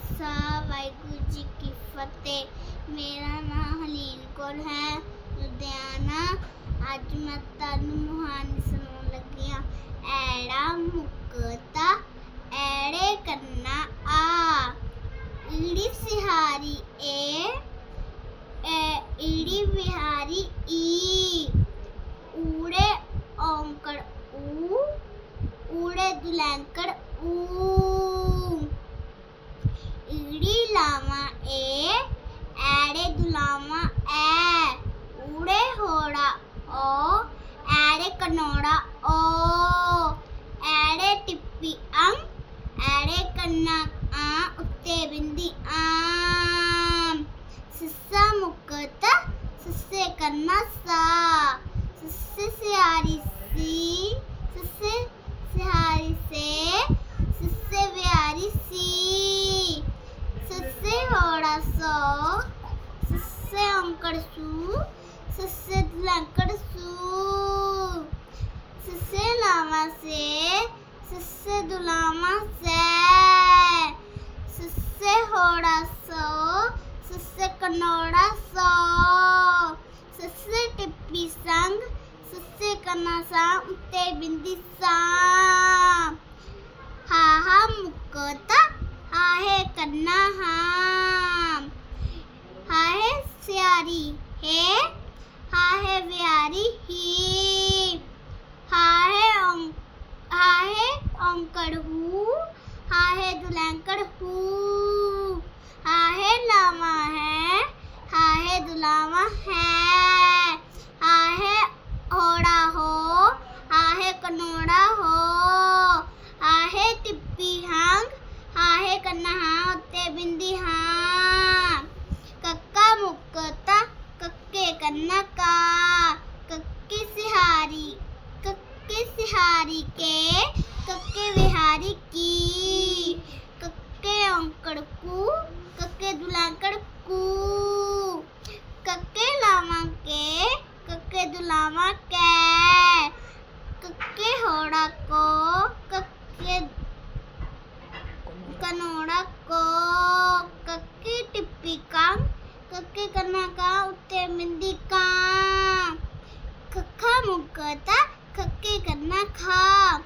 ਖਾਲਸਾ ਵਾਹਿਗੁਰੂ ਜੀ ਕੀ ਫਤਿਹ। ਮੇਰਾ ਨਾਮ ਹਲੀਨ ਕੌਰ ਹੈ, ਲੁਧਿਆਣਾ। ਅੱਜ ਮੈਂ ਤੁਹਾਨੂੰ ਮੁਹਾਨੀ ਸੁਣਾਉਣ ਲੱਗੀ ਹਾਂ। ਐੜਾ ਮੁਕਤਾ, ਐੜੇ ਕੰਨਾ ਆ। ਈੜੀ ਸਿਹਾਰੀ ਏ, ਐ ਈੜੀ ਵਿਹਾਰੀ ਈ। ਊੜੇ ਔਂਕੜ ਊ, ਊੜੇ ਦੁਲੈਂਕੜ ਊ। ओ एड़े टिप्पी अम एड़े कन्ना आ उत्ते बिंदी आम सिस्सा मुकत सिस्से कन्ना सा सिस्से सिहारी सी सिस्से सिहारी से सिस्से बिहारी सी सिस्से होड़ा सो सिस्से अंकड़ सू सिस्से लंकड़ सू Sısırlama se, sısı dulama se, sısı hora so, sısı kanora so, sısı टिप्पी संग, sısı कनासा उते बिंदी सा, हा हा मुकोता, हा है कन्ना हा, हा है स्यारी है नहा उत्ते बिंदी हाँ कक्का मुक्कता कक्के कन्ना का कक्के सिहारी कक्के सिहारी के कहता, कक्के करना खा।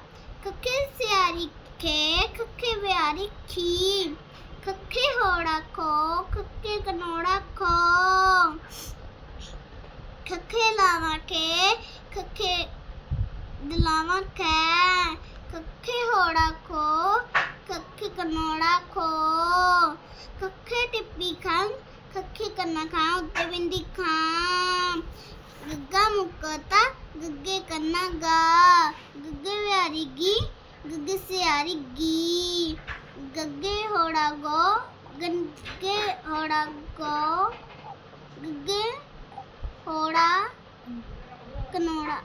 खक्के सियारी खे खक्के ब्यारी खी कक्के होड़ा को कक्के कनोड़ा को कक्के लावा के, कक्के दिलावा के। कक्के होड़ा को कक्के कनोड़ा को कक्के टिप्पी खां कक्के करना खां उत्ते बिंदी खां गुग्गा मुकोता गुग्गे कन्ना गा। गुग्गे व्यारी गी, गुग्गे से आरी गी। गुग्गे होड़ा गो, गुग्गे होड़ा गो। गुग्गे होड़ा कनोड़ा।